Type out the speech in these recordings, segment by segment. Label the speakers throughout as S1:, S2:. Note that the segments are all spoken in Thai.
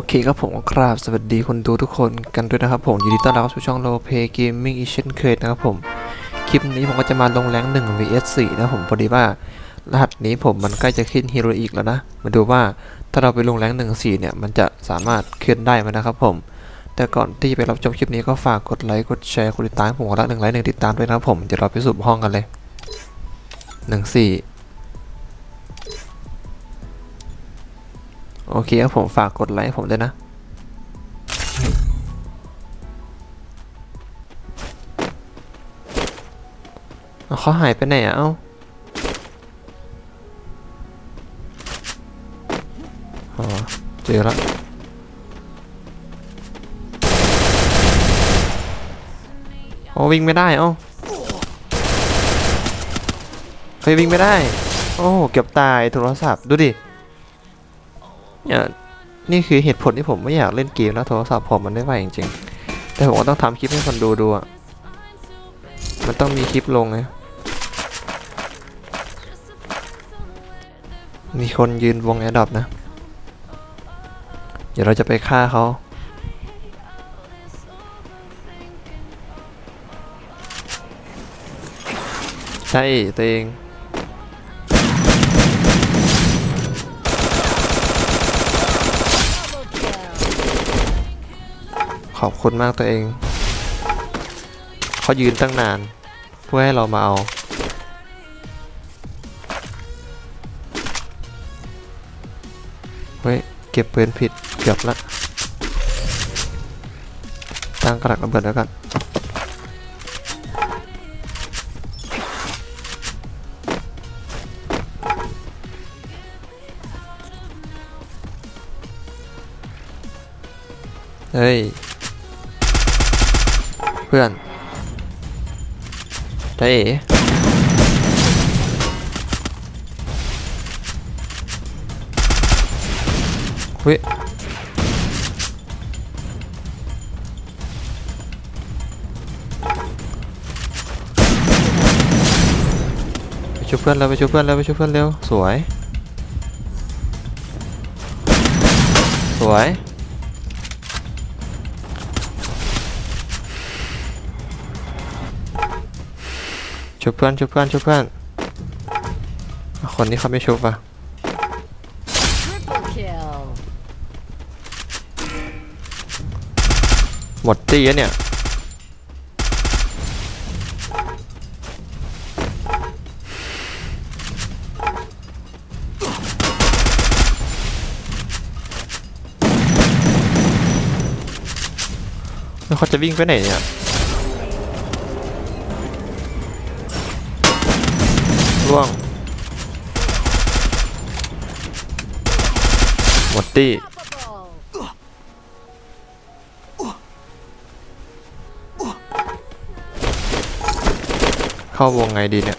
S1: อเคครับผมครับสวัสดีคนดูทุกคนกันด้วยนะครับผมยินดีต้อนรับสู่ช่องโลเปเกมมิ่งอีเช่นเคยนะครับผม คลิปนี้ผมก็จะมาลงแรง1 vs 4นะผมพอดีว่ารหัสนี้ผมมันใกล้จะขึ้นฮีโรอีกแล้วนะ มาดูว่าถ้าเราไปลงแรง1 4เนี่ยมันจะสามารถเคลื่อนได้ไหมนะครับผม แต่ก่อนที่ไปรับชมคลิปนี้ก็ฝากกดไลค์กดแชร์กดติดตามผมขอละหนึ่งไลค์หนึ่งติดตามด้วยนะครับผมเดี๋ยวเราไปสูบห้องกันเลย1 4 โอเคครับผมฝากกดไลค์ผมด้วยนะเขาหายไปไหนอะเอ้าอ๋อเจอแล้วโอ้วิ่งไม่ได้เอ้าเคยวิ่งไม่ได้ โอ้เกือบตายโทรศัพท์ดูดิ เนี่ยนี่คือเหตุผลที่ผมไม่อยากเล่นเกมแล้วโทรศัพท์ผมมันไม่ไหวจริงๆ แต่ผมก็ต้องทำคลิปให้คนดูดูอะ มันต้องมีคลิปลงไง มีคนยืนวงแอร์ดรอปนะ เดี๋ยวเราจะไปฆ่าเขาใช่ตัวเอง ขอบคุณมากตัวเอง เขายืนตั้งนาน เพื่อให้เรามาเอาเฮ้ย เก็บปืนผิดเกือบละตั้งกระดักระเบิดแล้วกันเฮ้ย เพื่อนเจ๊เฮ้ยไปช่วยเพื่อนเร็วไปช่วยเพื่อนเร็วไปช่วยเพื่อนเร็วสวย สวย ชุบเพื่อนชุบเพื่อนชุบเพื่อนอะคนนี้เขาไม่ชุบอะ
S2: Triple kill.
S1: หมดตีแล้วเนี่ยแล้วเขาจะวิ่งไปไหนเนี่ย ร่วง หมดตี้เข้าวงไงดีเนี่ย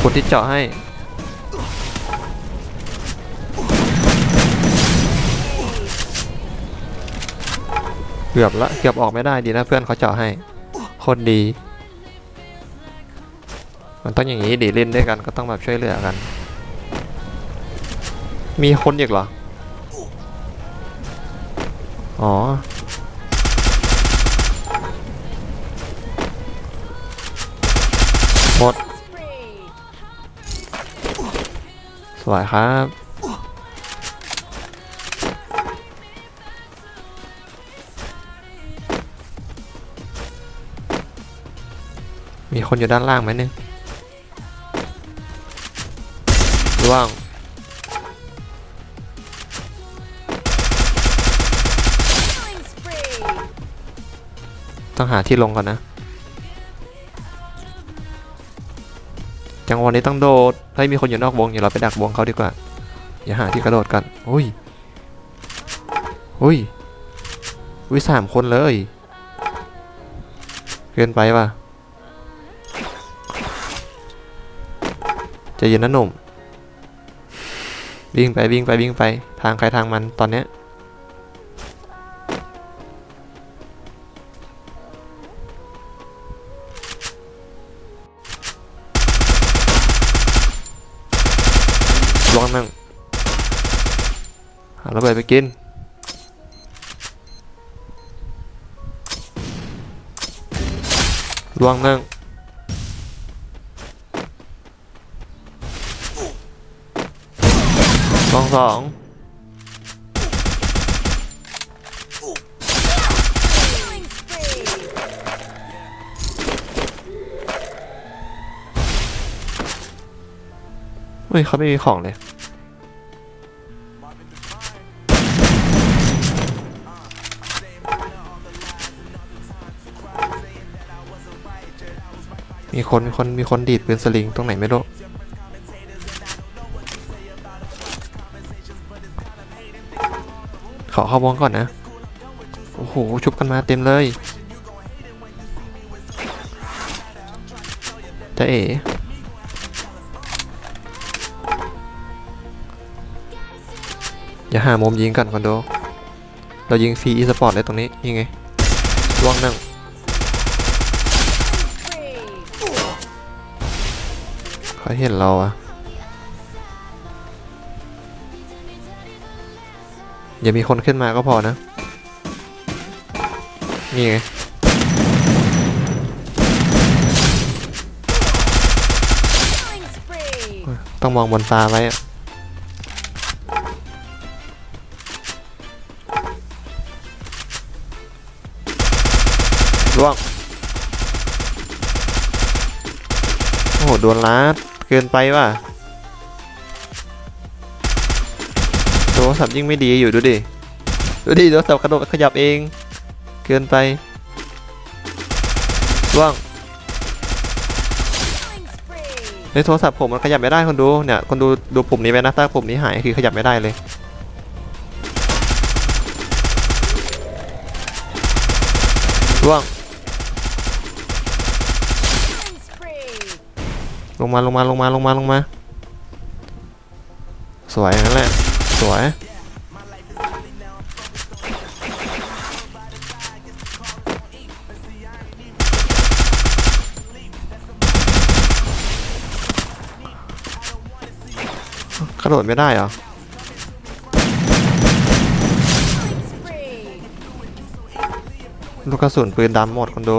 S1: ขอบคุณที่เจาะให้ เกือบละเกือบออกไม่ได้ดีนะเพื่อนเขาเจาะให้ คนดี มันต้องอย่างนี้ดิเล่นด้วยกันก็ต้องแบบช่วยเหลือกัน มีคนอีกเหรอ อ๋อหมด สวยครับ มีคนอยู่ด้านล่างไหมเนี่ยร่วงต้องหาที่ลงก่อนนะ จังหวะนี้ต้องโดดเฮ้ยมีคนอยู่นอกวงอย่าเราไปดักวงเขาดีกว่า อย่าหาที่กระโดดกันอุ้ยอุ้ยอุ้ยสามคนเลยเกินไปว่ะจะเย็นนะหนุ่มวิ่งไปวิ่งไปวิ่งไปทางใครทางมันตอนเนี้ย วงหนึ่งหาระเบิดไปกินลวงหนึ่งลวงสองเฮ้ยเขาไม่มีของเลย มีคนมีคนมีคนดีดปืนสลิงตรงไหนไม่รู้ขอเข้าวงก่อนนะ โอ้โห ชุบกันมาเต็มเลยจะเอ๋อย่าหามุมยิงกันคอนโด เรายิงฟรีอีสปอร์ตเลยตรงนี้ ยิงไงล่วงนึ่ง เขาเห็นเราอะอย่ามีคนขึ้นมาก็พอนะ นี่ไง ต้องมองบนฟ้าไว้อะล่วง โอ้โห โดนลัด เกินไปว่ะโทรศัพท์ยิ่งไม่ดีอยู่ดูดิ ดูดิโทรศัพท์กระโดดขยับเอง เกินไปล่วงในโทรศัพท์ผมมันขยับไม่ได้คนดูเนี่ยคนดูดูปุ่มนี้ไปนะถ้าปุ่มนี้หายคือขยับไม่ได้เลยร่วง ลงมาลงมาลงมาลงมาลงมา สวยนั้นแหละ สวย กระโดดไม่ได้เหรอลูกกระสุนปืนดำหมดคนดู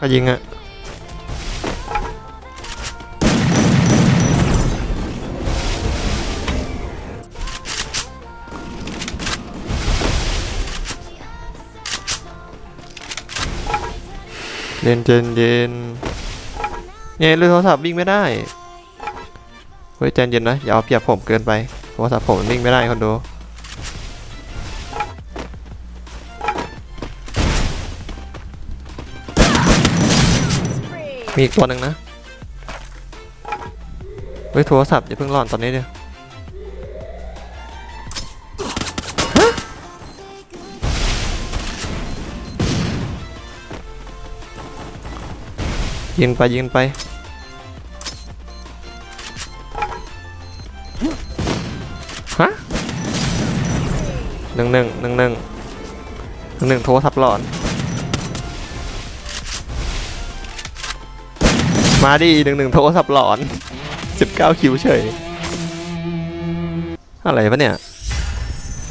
S1: ก็ยิงอะเย็นเย็นเย็นเนี่ยเรือโทรศัพท์วิ่งไม่ได้ เฮ้ยใจเย็นนะอย่าเอาเปรียบผมเกินไปโทรศัพท์ผมมันวิ่งไม่ได้คนดู มีอีกตัวหนึ่งนะ เฮ้ยโทรศัพท์อย่าเพิ่งหลอนตอนนี้เดียวยิงไปยิงไปฮะหนึ่งหนึ่งหนึ่งหนึ่งหนึ่งหนึ่งโทรศัพท์หลอน มาดิหนึ่งหนึ่งโทรศัพท์หลอนสิบเก้าคิวเฉย อะไรปะเนี่ย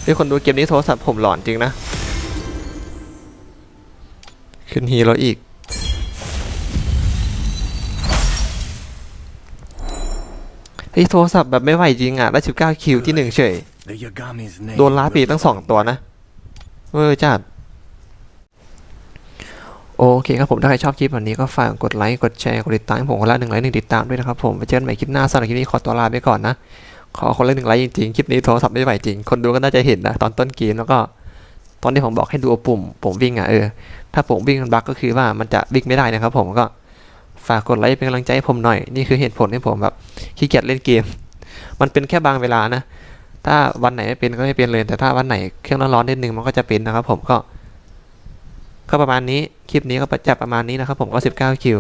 S1: ที่คนดูเกมนี้โทรศัพท์ผมหลอนจริงนะ ขึ้นฮีโร่อีก เฮ้ยโทรศัพท์แบบไม่ไหวจริงอะได้สิบเก้าคิวที่หนึ่งเฉย
S3: The Yagami's name.
S1: โดนล้าปีกตั้งสองตัวนะเวอร์จัด โอเคครับผมถ้าใครชอบคลิปวันนี้ก็ฝากกดไลค์กดแชร์กดติดตามผมคนละหนึ่งไลค์หนึ่งติดตามด้วยนะครับผมไปเจอกันใหม่คลิปหน้าสำหรับคลิปนี้ขอตัวลาไปก่อนนะขอคนละหนึ่งไลค์จริงๆคลิปนี้โทรศัพท์ไม่ไหวจริงคนดูก็น่าจะเห็นนะตอนต้นเกมแล้วก็ตอนที่ผมบอกให้ดูปุ่มผมวิ่งอะเออถ้าผมวิ่งมันบั๊กก็คือว่ามันจะวิ่งไม่ได้นะครับผมก็ฝากกดไลค์เป็นกำลังใจให้ผมหน่อยนี่คือเหตุผลที่ผมแบบขี้เกียจเล่นเกม มันเป็นแค่บางเวลานะ ถ้าวันไหนไม่เป็นก็ไม่เป็นเลย แต่ถ้าวันไหนเครื่องร้อนๆนิดนึงมันก็จะเป็นนะครับผมก็ ก็ประมาณนี้ คลิปนี้ก็จะประมาณนี้นะครับผมก็ 19 คิว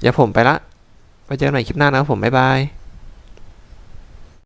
S1: เดี๋ยวผมไปละ ไปเจอกันใหม่คลิปหน้านะครับผม บ๊ายบาย